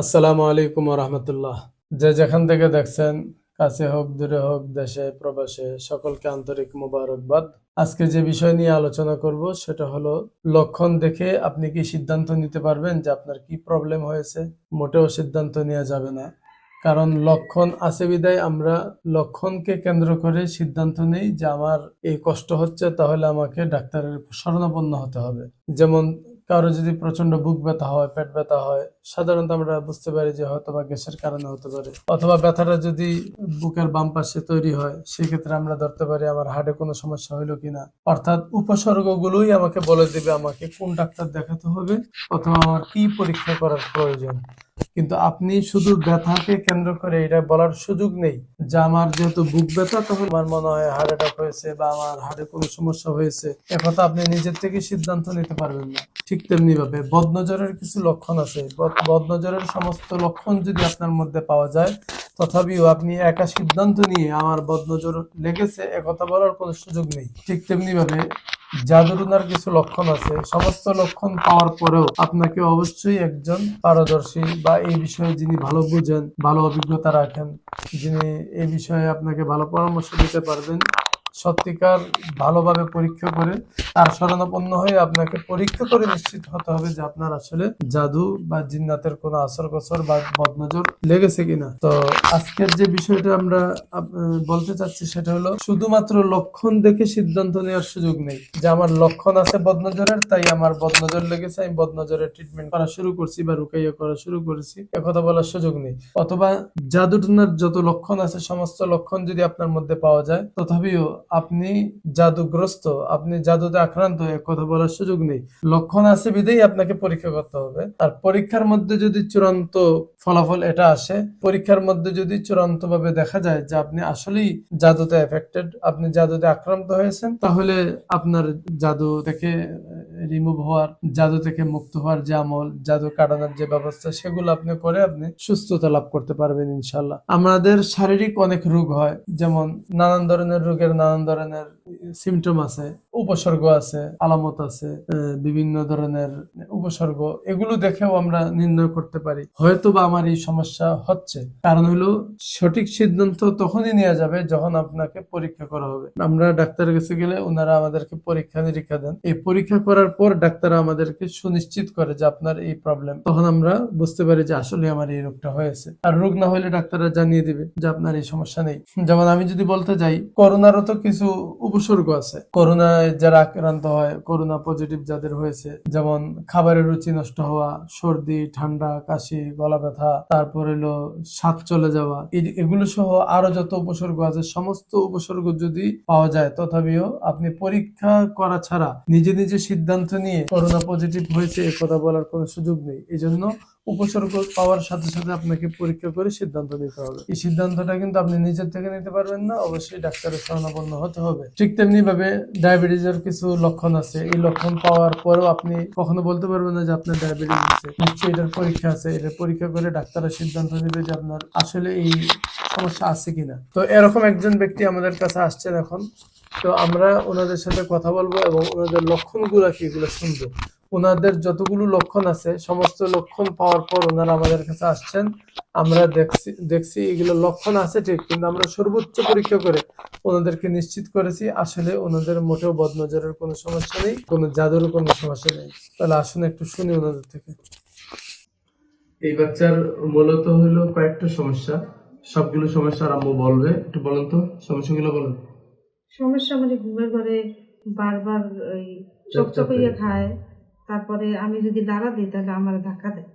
আসসালামু আলাইকুম রহমতুল্লাহ। যে যেখান থেকে দেখছেন, কাছে হোক, দূরে হোক, দেশে, প্রবাসে, সকলকে আন্তরিক মোবারকবাদ। আজকে যে বিষয় নিয়ে আলোচনা করব, সেটা হলো লক্ষণ দেখে আপনি কি সিদ্ধান্ত নিতে পারবেন যে আপনার কি প্রবলেম হয়েছে? মোটেও সিদ্ধান্ত নেওয়া যাবে না। কারণ লক্ষণ আছে বিদায় আমরা লক্ষণকে কেন্দ্র করে সিদ্ধান্ত নেই যে আমার এই কষ্ট হচ্ছে, তাহলে আমাকে ডাক্তারের শরণাপন্ন হতে হবে। যেমন কারও যদি প্রচণ্ড বুক ব্যথা হয়, পেট ব্যথা হয়, সাধারণত আমরা বুঝতে পারি যে হয়তো বা গ্যাসের কারণে হতে পারে। অথবা ব্যথাটা যদি বুকের বাম পাশে তৈরি হয়, সেক্ষেত্রে আমরা ধরতে পারি আমার হার্টে কোনো সমস্যা হইল কিনা। অর্থাৎ উপসর্গগুলোই আমাকে বলে দিবে আমাকে কোন ডাক্তার দেখাতে হবে, অথবা আমার কি পরীক্ষা করার প্রয়োজন। কিন্তু আপনি শুধু ব্যথাকে কেন্দ্র করে এটা বলার সুযোগ নেই। যে আমার যেহেতু বুক ব্যথা, তখন আমার মনে হয় হার্ট অ্যাটাক হয়েছে বা আমার হার্টে কোনো সমস্যা হয়েছে। একথা আপনি নিজের থেকে সিদ্ধান্ত নিতে পারবেন না। ঠিক তেমনি ভাবে বদনজরের কিছু লক্ষণ আছে। বদ- বদনজরের সমস্ত লক্ষণ যদি আপনার মধ্যে পাওয়া যায়, তথাপিও আপনি একা সিদ্ধান্ত নিয়ে আমার বদনজর লেগেছে একথা বলার কোনো সুযোগ নেই। ঠিক তেমনি ভাবে জাদুরুনার কিছু লক্ষণ আছে। সমস্ত লক্ষণ পাওয়ার পরেও আপনাকে অবশ্যই একজন পারদর্শী বা এই বিষয়ে যিনি ভালো বুঝেন, ভালো অভিজ্ঞতা রাখেন, যিনি এই বিষয়ে আপনাকে ভালো পরামর্শ দিতে পারবেন সত্যিকার ভালোভাবে পরীক্ষা করে তার শরণাপন্ন হয়ে আপনাকে পরীক্ষা করে নিশ্চিত হতে হবে যে আপনার আসলে জাদু বা জিন্নাতের কোনো আসর গোসর বা বদনজর লেগেছে কিনা। তো আজকের যে বিষয়টা আমরা বলতে চাচ্ছি সেটা হলো, শুধুমাত্র লক্ষণ দেখে সিদ্ধান্ত নেওয়ার সুযোগ নেই। যে আমার লক্ষণ আছে বদনজরের, তাই আমার বদনজর লেগেছে, আমি বদনজরের ট্রিটমেন্ট করা শুরু করছি বা রুকাইয়া করা শুরু করেছি একথা বলার সুযোগ নেই। অথবা জাদুটনার যত লক্ষণ আছে, সমস্ত লক্ষণ যদি আপনার মধ্যে পাওয়া যায়, তথাপিও আপনি জাদুগ্রস্ত, আপনি জাদুতে আক্রান্ত এক কথা বলার সুযোগ নেই। লক্ষণ আছে বিধেই আপনাকে পরীক্ষা করতে হবে। আর পরীক্ষার মধ্যে যদি চূড়ান্ত ফলাফল এটা আসে, পরীক্ষার মধ্যে যদি চূড়ান্ত ভাবে দেখা যায় যে আপনি আসলেই জাদুতে এফেক্টেড আপনি জাদুতে আক্রান্ত হয়েছেন, তাহলে আপনার জাদু থেকে রিমুভ হওয়ার, জাদু থেকে মুক্ত হওয়ার যে আমল, জাদু কাটানোর যে ব্যবস্থা, সেগুলো আপনি করে আপনি সুস্থতা লাভ করতে পারবেন ইনশাল্লাহ আমাদের শারীরিক অনেক রোগ হয়, যেমন নানান ধরনের রোগের নানান ধরনের সিমটম আছে। উপসর্গ আছে, আলামত আছে বিভিন্ন ধরনের উপসর্গ, এগুলো দেখেও আমরা নির্ণয় করতে পারি। হয়তো বা আমার এই সমস্যা হচ্ছে। কারণ হলো, সঠিক সিদ্ধান্ত তখনই নেওয়া যাবে যখন আপনাকে পরীক্ষা করা হবে। আমরা ডাক্তারের কাছে গেলে ওনারা আমাদেরকে পরীক্ষা নিরীক্ষা দেন। এই পরীক্ষা করার পর ডাক্তার আমাদেরকে সুনিশ্চিত করে যে আপনার এই প্রবলেম তখন আমরা বুঝতে পারি যে আসলে আমার এই রোগটা হয়েছে। আর রোগ না হলে ডাক্তাররা জানিয়ে দিবে যে আপনার এই সমস্যা নেই। যেমন আমি যদি বলতে যাই, করোনারও তো কিছু উপসর্গ আছে। করোনায় যারা আক্রান্ত হয়, করোনা পজিটিভ যাদের হয়েছে, যেমন খাবারের রুচি নষ্ট হওয়া, সর্দি, ঠান্ডা, কাশি, গলা ব্যথা, তারপর হলো স্বাদ চলে যাওয়া এগুলো সহ আরও যত উপসর্গ আছে, সমস্ত উপসর্গ যদি পাওয়া যায়, তথাপিও আপনি পরীক্ষা করা ছাড়া নিজে নিজে সিদ্ধান্ত নিয়ে করোনা পজিটিভ হয়েছে, এ কথা বলার কোনো সুযোগ নেই। এই জন্য উপসর্গ পাওয়ার সাথে সাথে আপনাকে পরীক্ষা করে সিদ্ধান্ত নিতে হবে। এই সিদ্ধান্তটা কিন্তু আপনি নিজের থেকে নিতে পারবেন না, অবশ্যই ডাক্তারের শরণাপন্ন হতে হবে। ঠিক তেমনি ভাবে ডায়াবেটিসের কিছু লক্ষণ আছে। এই লক্ষণ পাওয়ার পরেও আপনি কখনো বলতে পারবেন না যে আপনার ডায়াবেটিস আছে। নিশ্চয়ই এটার পরীক্ষা আছে। এটা পরীক্ষা করে ডাক্তারের সিদ্ধান্ত নেবে যে আপনার আসলে এই সমস্যা আছে কিনা। তো এরকম একজন ব্যক্তি আমাদের কাছে আসছেন এখন। তো আমরা ওনাদের সাথে কথা বলব এবং ওনাদের লক্ষণগুলো কি এগুলো শুনব। ওনাদের যতগুলো লক্ষণ আছে সমস্ত লক্ষণ পাওয়ার পর ওনারা আমাদের কাছে আসছেন। আমরা দেখছি দেখছি এগুলো লক্ষণ আছে ঠিক কিন্তু আমরা সর্বোচ্চ পরীক্ষা করে ওনাদেরকে নিশ্চিত করেছি আসলে ওনাদের মোটেও বদনজরের কোনো সমস্যা নেই কোনো জাদুর কোনো সমস্যা নেই। তাহলে আসুন একটু শুনি ওনাদের থেকে। এই বাচ্চার মূলত হলো কয়েকটা সমস্যা সবগুলো সমস্যা আরম্ভ বলবে একটু বলুন তো সমস্যাগুলো বলুন। সমস্যা মানে ঘুমের ঘরে বারবার ওই চকচক। চকচকাইয়া করে। খায় তারপরে আমি যদি লাড়া দিই তাহলে আমার ধাক্কা দেয়।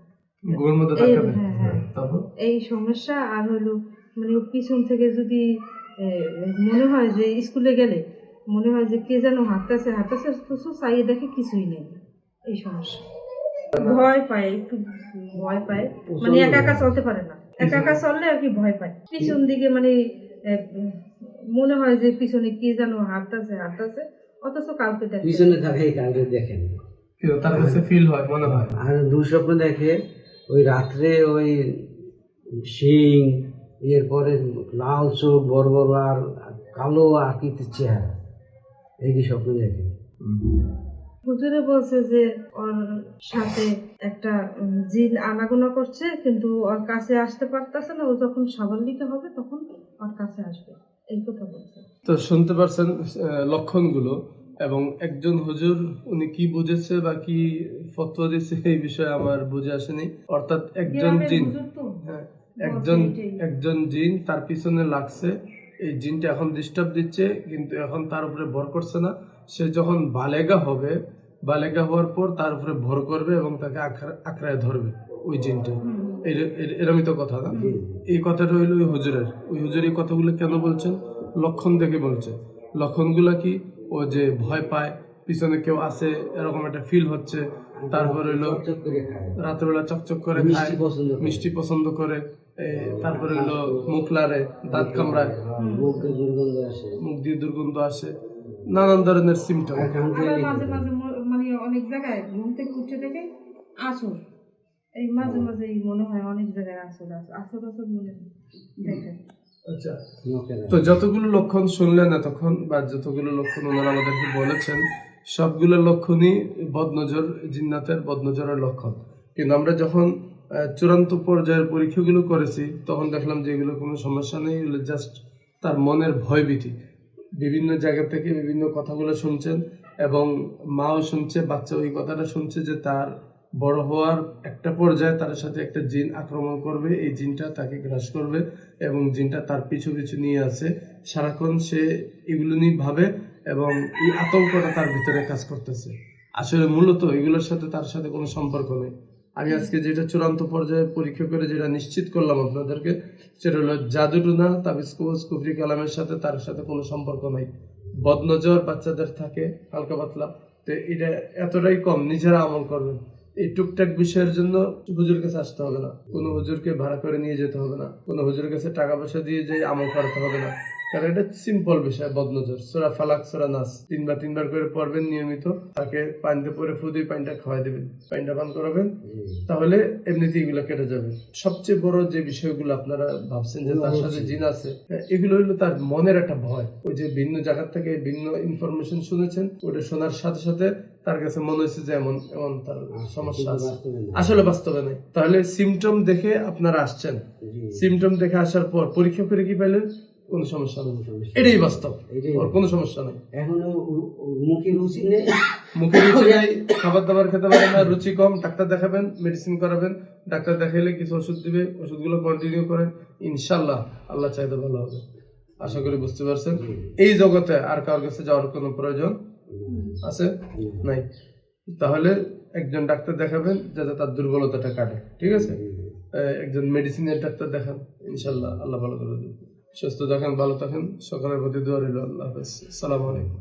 এই-। হ্যাঁ, হ্যাঁ। তারপর? এই সমস্যা আর হলো মানে পিছন থেকে যদি মনে হয় যে স্কুলে গেলে মনে হয় যে কে যেন হাঁটতেছে হাঁটতেছে তো চাইয়ে দেখে কিছুই নেই। এই সমস্যা। ভয় পায় একটু ভয় পায়। মানে একা একা চলতে পারে না। একা একা চললে আর কি ভয় পায়। পিছন দিকে মানে মনে হয় যে পিছনে কে যেন হাঁটতেছে হাঁটতেছে অথচ কাউকে দেখে পিছনে থাকে কাউকে দেখেন তার কাছে ফিল হয় মনে হয়? আর দুঃস্বপ্ন দেখে ওই রাত্রে ওই শিং এরপরে লাল চোখ বড় বড় আর কালো আকৃতির চেহারা এই যে স্বপ্ন দেখে। হুজুরে বলছে যে ওর সাথে একটা জিন আনাগোনা করছে কিন্তু ওর কাছে আসতে পারতেছে না ও যখন স্বাভাবিক হবে তখন ওর কাছে আসবে এই কথা বলছে। তো শুনতে পারছেন লক্ষণগুলো। এবং একজন হুজুর উনি কি বুঝেছে বা কি ফতোয়া দিচ্ছে এই বিষয়ে আমার বুঝে আসেনি। অর্থাৎ একজন জিন। হ্যাঁ, একজন একজন জিন তার পিছনে লাগছে। এই জিনটা এখন ডিস্টার্ব দিচ্ছে কিন্তু এখন তার উপরে ভর করছে না। সে যখন বালেগা হবে বালেগা হওয়ার পর তার উপরে ভর করবে এবং তাকে আঁকড়া- আঁকড়ায় ধরবে ওই জিনটা। এর- এর- এরমই তো কথা না? এই কথাটা হইল ওই হুজুরের। ওই হুজুর এই কথাগুলো কেন বলছেন? লক্ষণ দেখে বলছে। লক্ষণগুলো কি? ও যে ভয় পায় পিছনে কেউ আছে এরকম একটা ফিল হচ্ছে। তারপর হইল চকচক করে রাত্রেবেলা চকচক করে মিষ্টি খায় পছন্দ করে। মিষ্টি পছন্দ করে তারপরে হইল মুখ লারে দাঁত কামড়ায়। আসে। মুখ দিয়ে দুর্গন্ধ আসে। নানান ধরনের সিমটম মাঝে মাঝে মানে অনেক জায়গায় ঘুম থেকে উঠে আসর এই মাঝে মাঝে মনে হয় অনেক জায়গায় আসর আছে আসর আসর মনে হয়। দেখে আচ্ছা। তো যতগুলো লক্ষণ শুনলেন এতক্ষণ বা যতগুলো লক্ষণ ওনারা আমাদেরকে বলেছেন সবগুলো লক্ষণই বদনজর জিন্নাতের বদনজরের লক্ষণ। কিন্তু আমরা যখন চূড়ান্ত পর্যায়ের পরীক্ষাগুলো করেছি তখন দেখলাম যে এগুলো কোনো সমস্যা নেই এগুলো জাস্ট তার মনের ভয়ভীতি। বিভিন্ন জায়গা থেকে বিভিন্ন কথাগুলো শুনছেন এবং মাও শুনছে বাচ্চা ওই কথাটা শুনছে যে তার বড় হওয়ার একটা পর্যায়ে তার সাথে একটা জিন আক্রমণ করবে। এই জিনটা তাকে গ্রাস করবে এবং জিনটা তার পিছু পিছু নিয়ে আছে সারাক্ষণ সে এগুলো নিয়ে ভাবে এবং এই আতঙ্কটা তার ভিতরে কাজ করতেছে। আসলে মূলত এগুলোর সাথে তার সাথে কোনো সম্পর্ক নেই। আমি আজকে যেটা চূড়ান্ত পর্যায়ে পরীক্ষা করে যেটা নিশ্চিত করলাম আপনাদেরকে সেটা হলো জাদুটুনা তাবিজ কুফরি কালামের সাথে তার সাথে কোনো সম্পর্ক নাই। বদনজর বাচ্চাদের থাকে হালকা পাতলা। তো এটা এতটাই কম নিজেরা আমল করবেন। এই টুকটাক বিষয়ের জন্য হুজুর কাছে আসতে হবে না। কোনো হুজুরকে ভাড়া করে নিয়ে যেতে হবে না। কোনো হুজুরের কাছে টাকা পয়সা দিয়ে যে আমল করাতে হবে না। কারণ এটা সিম্পল বিষয় বদনজর। সোরা ফালাক সোরা নাস। তিনবার তিনবার করে পড়বেন নিয়মিত। তাকে পানিতে পরে ফুদি পানিটা খাওয়াই দেবেন। পানিটা পান করাবেন। তাহলে এমনিতে এগুলো কেটে যাবে। সবচেয়ে বড় যে বিষয়গুলো আপনারা ভাবছেন যে তার সাথে জিন আছে হ্যাঁ, এগুলো হলো তার মনের একটা ভয়। ওই যে ভিন্ন জায়গার থেকে ভিন্ন ইনফরমেশন শুনেছেন ওটা শোনার সাথে সাথে তার কাছে মনে হয়েছে যে এমন এমন তার সমস্যা আছে। আসলে বাস্তবে নাই। তাহলে সিমটম দেখে আপনারা আসছেন। সিমটম দেখে আসার পর পরীক্ষা করে কি পাইলেন? কোনো সমস্যা নেই। এটাই বাস্তব। ওর কোনো সমস্যা নেই। এখনও মুখে রুচি নেই। মুখে রুচি নাই খাবার দাবার খেতে পারে না রুচি কম ডাক্তার দেখাবেন মেডিসিন করাবেন ডাক্তার দেখাইলে কিছু ওষুধ দিবে ওষুধগুলো কন্টিনিউ করেন ইনশাল্লাহ আল্লাহ চাইতে ভালো হবে। আশা করি বুঝতে পারছেন। এই জগতে আর কারোর কাছে যাওয়ার কোনো প্রয়োজন আছে? নাই। তাহলে একজন ডাক্তার দেখাবেন যাতে তার দুর্বলতাটা কাটে ঠিক আছে? একজন মেডিসিনের ডাক্তার দেখান ইনশাল্লাহ আল্লাহ ভালো করে দেবে সুস্থ থাকেন ভালো থাকেন সকালের প্রতি দোয়া রইল আল্লাহ হাফেজ। সালাম আলাইকুম।